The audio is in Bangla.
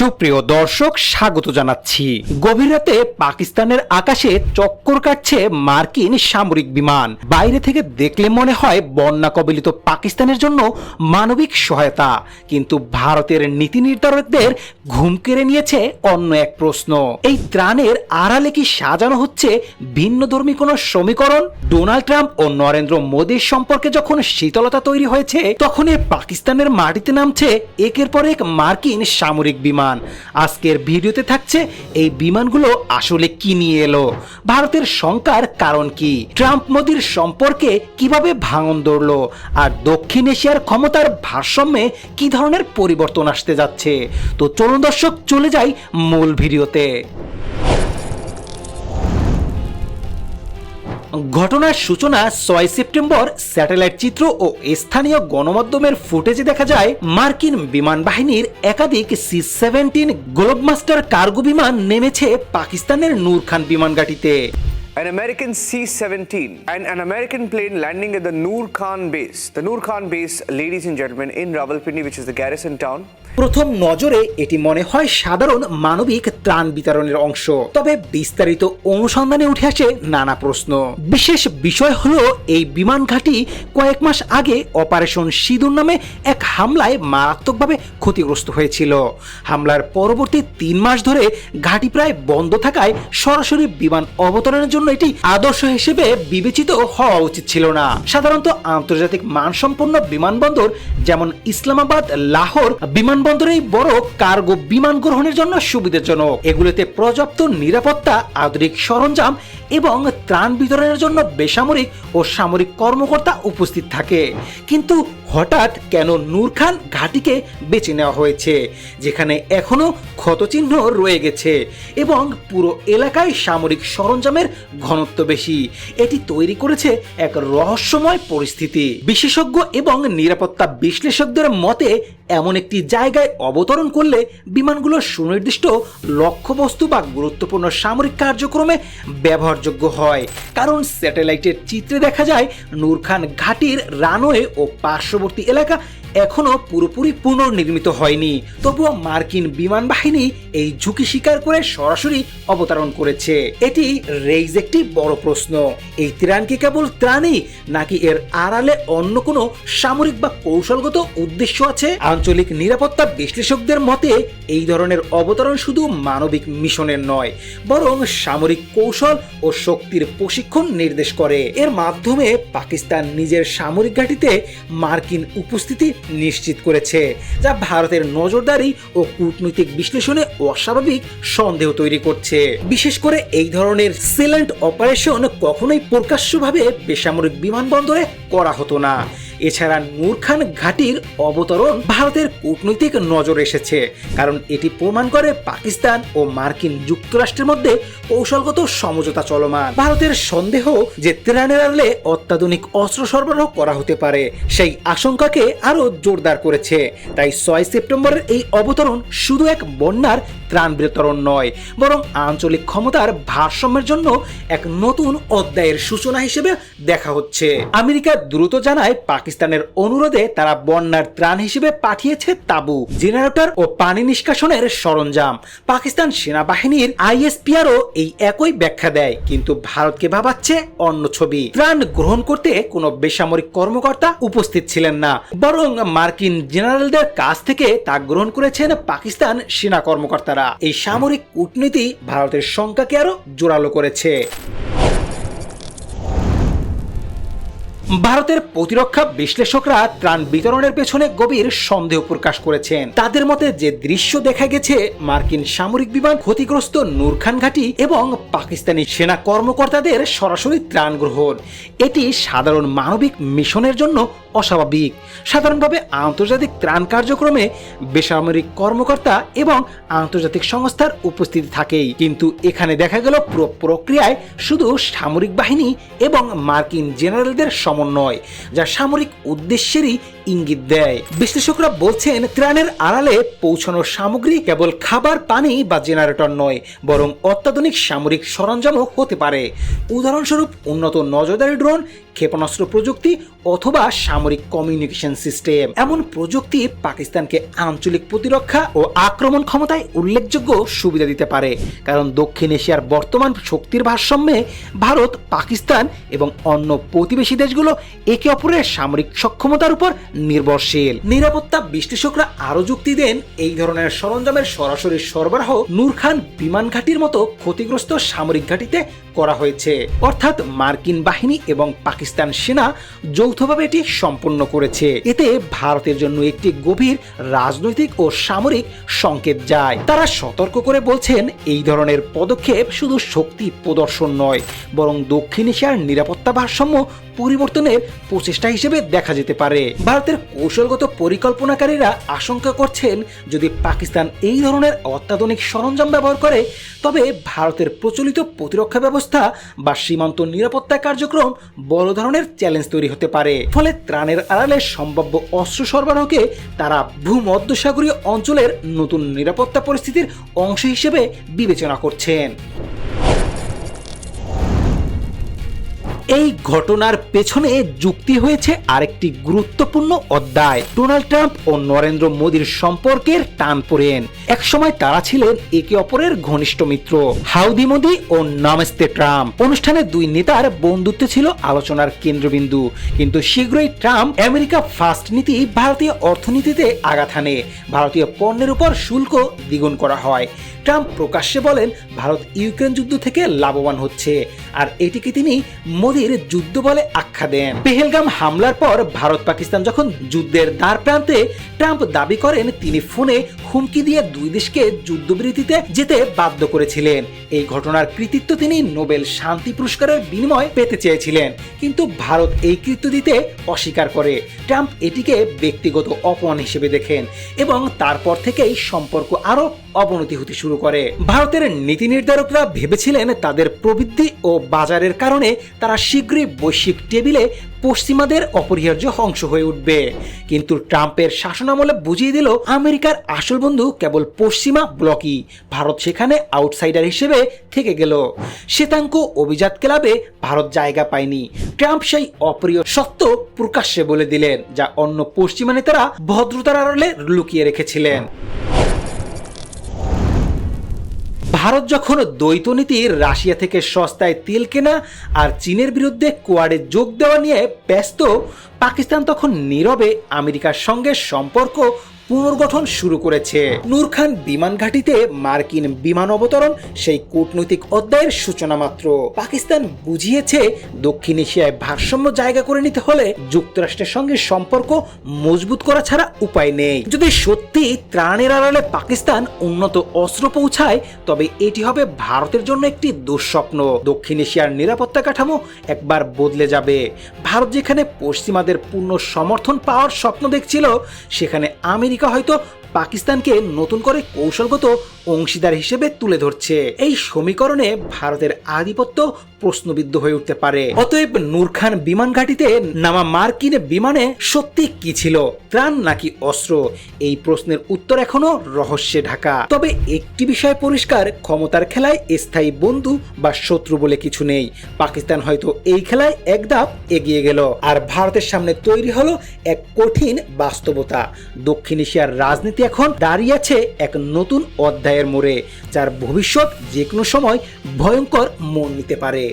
সুপ্রিয় দর্শক, স্বাগত জানাচ্ছি। গভীর রাতে পাকিস্তানের আকাশে চক্কর কাটছে মার্কিন সামরিক বিমান। বাইরে থেকে দেখলে মনে হয় বন্যা কবলিত পাকিস্তানের জন্য মানবিক সহায়তা। কিন্তু ভারতের নীতি নির্ধারকদের ঘুম কেড়ে নিয়েছে অন্য এক প্রশ্ন। এই ত্রাণের আড়ালে কি সাজানো হচ্ছে ভিন্ন ধর্মী কোনো সমীকরণ? ডোনাল্ড ট্রাম্প ও নরেন্দ্র মোদীর সম্পর্কে যখন শীতলতা তৈরি হয়েছে তখন পাকিস্তানের মাটিতে নামছে একের পর এক মার্কিন সামরিক বিমান। আজকের ভিডিওতে থাকছে এই বিমানগুলো আসলে কি নিয়ে এলো? ভারতের শঙ্কার কারণ কি? ট্রাম্প মোদীর সম্পর্কে কীভাবে ভাঙন ধরলো? আর দক্ষিণ এশিয়ার ক্ষমতার ভারসাম্যে কি ধরনের পরিবর্তন আসতে যাচ্ছে? তো চলুন দর্শক, চলে যাই মূল ভিডিওতে। ঘটনার সূচনা ছয় সেপ্টেম্বর, স্যাটেলাইট চিত্র ও স্থানীয় গণমাধ্যমের ফুটেজে দেখা যায়, মার্কিন বিমান বাহিনীর একাধিক সি সেভেন্টিন গ্লোবমাস্টার কার্গো বিমান নেমেছে পাকিস্তানের নূর খান বিমান An American C 17 and an American plane landing at the Noor Khan base. The Noor Khan base, ladies and gentlemen, in Rawalpindi, which is the garrison town. প্রথম নজরে এটি মনে হয় সাধারণ মানবিক ত্রাণ বিতরণের অংশ তবে বিস্তারিত অনুসন্ধানে উঠে আসে নানা প্রশ্ন বিশেষ বিষয় হলো এই বিমান ঘাঁটি কয়েক মাস আগে অপারেশন সিঁদুর নামে এক হামলায় মারাত্মকভাবে ক্ষতিগ্রস্ত হয়েছিল হামলার পরবর্তী তিন মাস ধরে ঘাঁটি প্রায় বন্ধ থাকায় সরাসরি বিমান অবতরণের জন্য এটি আদর্শ হিসেবে বিবেচিত হওয়া উচিত ছিল না। সাধারণত আন্তর্জাতিক মানসম্পন্ন বিমানবন্দর যেমন ইসলামাবাদ, লাহোর বিমানবন্দরেই বড় কার্গো বিমান গ্রহণের জন্য সুবিধাজনক। এগুলোতে পর্যাপ্ত নিরাপত্তা, আধুনিক সরঞ্জাম এবং ত্রাণ বিতরণের জন্য বেসামরিক ও সামরিক কর্মকর্তা উপস্থিত থাকে। কিন্তু হঠাৎ কেন নূর খান ঘাটিকে বেছে নেওয়া হয়েছে, যেখানে এখনও ক্ষতচিহ্ন রয়ে গেছে এবং পুরো এলাকায় সামরিক সরঞ্জামের ঘনত্ব বেশি। এটি তৈরি করেছে এক রহস্যময় পরিস্থিতি। বিশেষজ্ঞ এবং নিরাপত্তা বিশ্লেষকদের মতে, এমন একটি জায়গায় অবতরণ করলে বিমানগুলো সুনির্দিষ্ট লক্ষ্যবস্তু বা গুরুত্বপূর্ণ সামরিক কার্যক্রমে ব্যবহারযোগ্য হয়। কারণ স্যাটেলাইটের চিত্রে দেখা যায় নূর খান ঘাটির রানওয়ে ও পার্শ্ববর্তী এলাকা এখনও পুরোপুরি পুনর্নির্মিত হয়নি। তবুও মার্কিন বিমান বাহিনী এই ঝুঁকি স্বীকার করে সরাসরি অবতরণ করেছে। এটি রেইজ একটি বড় প্রশ্ন। এই ত্রাণ কি কেবল ত্রাণই, নাকি এর আড়ালে অন্য কোনো সামরিক বা কৌশলগত উদ্দেশ্য আছে? আঞ্চলিক নিরাপত্তা বিশ্লেষকদের মতে, এই ধরনের অবতরণ শুধু মানবিক মিশনের নয়, বরং সামরিক কৌশল ও শক্তির প্রশিক্ষণ নির্দেশ করে। এর মাধ্যমে পাকিস্তান নিজের সামরিক ঘাঁটিতে মার্কিন উপস্থিতি নিশ্চিত করেছে, যা ভারতের নজরদারি ও কূটনৈতিক বিশ্লেষণে অস্বাভাবিক সন্দেহ তৈরি করছে। বিশেষ করে এই ধরনের সিলেন্ট অপারেশন কখনোই প্রকাশ্যভাবে বেসামরিক বিমানবন্দরে করা হতো না। এছাড়া নূর খান ঘাটির অবতরণ ভারতের কূটনৈতিক নজর এসেছে, কারণ এটি প্রমাণ করে পাকিস্তান ও মার্কিন যুক্তরাষ্ট্রের মধ্যে কৌশলগত সমঝোতা চলমান। ভারতের সন্দেহ যে আড়লে অত্যাধুনিক অস্ত্র সরবরাহ করা হতে পারে, সেই আশঙ্কাকে আরও জোরদার করেছে। তাই ছয় সেপ্টেম্বরের এই অবতরণ শুধু এক বন্যার ত্রাণ বিতরণ নয়, বরং আঞ্চলিক ক্ষমতার ভারসাম্যের জন্য এক নতুন অধ্যায়ের সূচনা হিসেবে দেখা হচ্ছে। আমেরিকা দ্রুত জানায় পাকিস্তানের অনুরোধে তারা বন্যার ত্রাণ হিসেবে পাঠিয়েছে তাবু, জেনারেটর ও পানি নিষ্কাশনের সরঞ্জাম। পাকিস্তান সেনাবাহিনীর আইএসপিআরও এই একই ব্যাখ্যা দেয়, কিন্তু ভারতকে ভাবাচ্ছে অন্য ছবি। ত্রাণ গ্রহণ করতে কোনো বেসামরিক কর্মকর্তা উপস্থিত ছিলেন না, বরং মার্কিন জেনারেলদের কাছ থেকে তা গ্রহণ করেছেন পাকিস্তান সেনা কর্মকর্তারা। এই সামরিক কূটনীতি ভারতের সংখ্যাকে আরও জোরালো করেছে। ভারতের প্রতিরক্ষা বিশ্লেষকরা ত্রাণ বিতরণের পেছনে গভীর সন্দেহ প্রকাশ করেছেন। তাদের মতে যে দৃশ্য দেখা গেছে, মার্কিন সামরিক বিমান ক্ষতিগ্রস্ত নূরখান ঘাটি এবং পাকিস্তানি সেনা কর্মকর্তাদের সরাসরি ত্রাণ গ্রহণ। এটি সাধারণ মানবিক মিশনের জন্য অস্বাভাবিক। সাধারণভাবে আন্তর্জাতিক ত্রাণ কার্যক্রমে বেসামরিক কর্মকর্তা এবং আন্তর্জাতিক সংস্থার উপস্থিতি থাকেই। কিন্তু এখানে দেখা গেল পুরো প্রক্রিয়ায় শুধু সামরিক বাহিনী এবং মার্কিন জেনারেলদের সমন্বয় যা সামরিক উদ্দেশ্যেরই ইঙ্গিত দেয়। বিশ্লেষকরা বলছেন, ত্রাণের আড়ালে পৌঁছানোর সামগ্রী কেবল খাবার, পানি বা জেনারেটর নয়, বরং অত্যাধুনিক সামরিক সরঞ্জামও হতে পারে। উদাহরণস্বরূপ, উন্নত নজরদারি ড্রোন, ক্ষেপণাস্ত্র প্রযুক্তি অথবা সামরিক কমিউনিকেশন সিস্টেম। এমন প্রযুক্তি পাকিস্তানকে আঞ্চলিক প্রতিরক্ষা ও আক্রমণ ক্ষমতায় উল্লেখযোগ্য সুবিধা দিতে পারে, কারণ দক্ষিণ এশিয়ার বর্তমান শক্তির ভারসাম্যে ভারত, পাকিস্তান এবং অন্য প্রতিবেশী দেশগুলো একে অপরের সামরিক সক্ষমতার উপর নির্ভরশীল। নিরাপত্তা বিশ্লেষকরা আরও যুক্তি দেন, এই ধরনের সরঞ্জামের সরাসরি সরবরাহ নূর খান বিমান ঘাঁটির মতো ক্ষতিগ্রস্ত সামরিক ঘাঁটিতে করা হয়েছে। অর্থাৎ মার্কিন বাহিনী এবং পাকিস্তান সেনা যৌথভাবে এটি সম্পন্ন করেছে। এতে ভারতের জন্য একটি গভীর রাজনৈতিক ও সামরিক সংকেত যায়। তারা সতর্ক করে বলছেন, এই ধরনের পদক্ষেপ শুধু শক্তি প্রদর্শন নয়, বরং দক্ষিণ এশিয়ার নিরাপত্তা ভারসাম্য পরিবর্তনের প্রচেষ্টা হিসেবে দেখা যেতে পারে। ভারতের কৌশলগত পরিকল্পনাকারীরা আশঙ্কা করছেন, যদি পাকিস্তান এই ধরনের অত্যাধুনিক সরঞ্জাম ব্যবহার করে, তবে ভারতের প্রচলিত প্রতিরক্ষা ব্যবস্থা বা সীমান্ত নিরাপত্তা কার্যক্রম বড় ধরনের চ্যালেঞ্জ তৈরি হতে পারে। ফলে ত্রাণের আড়ালে সম্ভাব্য অস্ত্র সরবরাহকে তারা ভূমধ্যসাগরীয় অঞ্চলের নতুন নিরাপত্তা পরিস্থিতির অংশ হিসেবে বিবেচনা করছেন। এই ঘটনার পেছনে যুক্তি হয়েছে আরেকটি গুরুত্বপূর্ণ অধ্যায়। ডোনাল্ড ট্রাম্প ও নরেন্দ্র মোদীর সম্পর্কের টান পড়েন। একসময় তারা ছিলেন একে অপরের ঘনিষ্ঠ মিত্র। হাউদি মোদি ও নমস্তে ট্রাম্প। অনুষ্ঠানে দুই নেতার বন্ধুত্ব ছিল আলোচনার কেন্দ্রবিন্দু। কিন্তু শীঘ্রই ট্রাম্প আমেরিকা ফার্স্ট নীতি ভারতীয় অর্থনীতিতে আঘাত হানে। ভারতীয় পণ্যের উপর শুল্ক দ্বিগুণ করা হয়। ট্রাম্প প্রকাশ্যে বলেন, ভারত ইউক্রেন যুদ্ধ থেকে লাভবান হচ্ছে। আর এটিকে তিনি মোদীর যুদ্ধ বলে আখ্যা দেন। পেহেলগাম হামলার পর ভারত পাকিস্তান যখন যুদ্ধের দ্বার প্রান্তে ট্রাম্প দাবি করেন, তিনি ফোনে হুমকি দিয়ে দুই দেশকে যুদ্ধবিরতিতে যেতে বাধ্য করেছিলেন। এই ঘটনার কৃতিত্ব তিনি নোবেল শান্তি পুরস্কারের বিনিময় পেতে চেয়েছিলেন। কিন্তু ভারত এই কৃত্য দিতে অস্বীকার করে। ট্রাম্প এটিকে ব্যক্তিগত অপমান হিসেবে দেখেন এবং তারপর থেকেই সম্পর্ক আরও অবনতি হতে শুরু করে। ভারতের নীতি নির্ধারকরা ভেবেছিলেন তাদের প্রবৃদ্ধি ও বাজারের কারণে তারা শীঘ্রই বৈশ্বিক টেবিলে পশ্চিমাদের অপরিহার্য অংশ হয়ে উঠবে। কিন্তু ট্রাম্পের শাসনামলে বুঝিয়ে দিল আমেরিকার আসল বন্ধু কেবল পশ্চিমা ব্লকই। ভারত সেখানে আউটসাইডার হিসেবে থেকে গেল। শ্বেতাঙ্ক অভিজাত ক্লাবে ভারত জায়গা পায়নি। ট্রাম্প সেই অপ্রিয় সত্য প্রকাশ্যে বলে দিলেন, যা অন্য পশ্চিমা নেতারা ভদ্রতার আড়ালে লুকিয়ে রেখেছিলেন। ভারত যখন দ্বৈত নীতির রাশিয়া থেকে সস্তায় তেল কেনা আর চীনের বিরুদ্ধে কোয়াডে যোগ দেওয়া নিয়ে ব্যস্ত, পাকিস্তান তখন নীরবে আমেরিকার সঙ্গে সম্পর্ক পুনর্গঠন শুরু করেছে। নূর খান বিমান ঘাঁটিতে মার্কিন বিমান অবতরণ, সেই কূটনৈতিক অধ্যায়ের সূচনা মাত্র। পাকিস্তান বুঝিয়েছে, দক্ষিণ এশিয়ায় ভারসাম্য জায়গা করে নিতে হলে যুক্তরাষ্ট্রের সঙ্গে সম্পর্ক মজবুত করা ছাড়া উপায় নেই। যদি সত্যি ত্রাণের আড়ালে পাকিস্তান উন্নত অস্ত্র পৌঁছায়, তবে এটি হবে ভারতের জন্য একটি দুঃস্বপ্ন। দক্ষিণ এশিয়ার নিরাপত্তা কাঠামো একবার বদলে যাবে। ভারত যেখানে পশ্চিমাদের পূর্ণ সমর্থন পাওয়ার স্বপ্ন দেখছিল, সেখানে আমেরিকা হয়তো পাকিস্তানকে নতুন করে কৌশলগত অংশীদার হিসেবে তুলে ধরছে। এই সমীকরণে ভারতের আধিপত্য প্রশ্নবিদ্ধ হয়ে উঠতে পারে। অতএব নূর খান বিমান ঘাঁটিতে নামা মার্কিন বিমানে সত্যি কি ছিল? ত্রাণ নাকি অস্ত্র? এই প্রশ্নের উত্তর এখনও রহস্যে ঢাকা। তবে একটি বিষয় পরিষ্কার, ক্ষমতার খেলায় স্থায়ী বন্ধু বা শত্রু বলে কিছু নেই। পাকিস্তান হয়তো এই খেলায় এক ধাপ এগিয়ে গেল। আর ভারতের সামনে তৈরি হলো এক কঠিন বাস্তবতা। দক্ষিণ এশিয়ার রাজনীতি এখন দাঁড়িয়ে আছে এক নতুন অধ্যায়ের মোড়ে যার ভবিষ্যৎ যে কোনো সময় ভয়ঙ্কর মন নিতে পারে।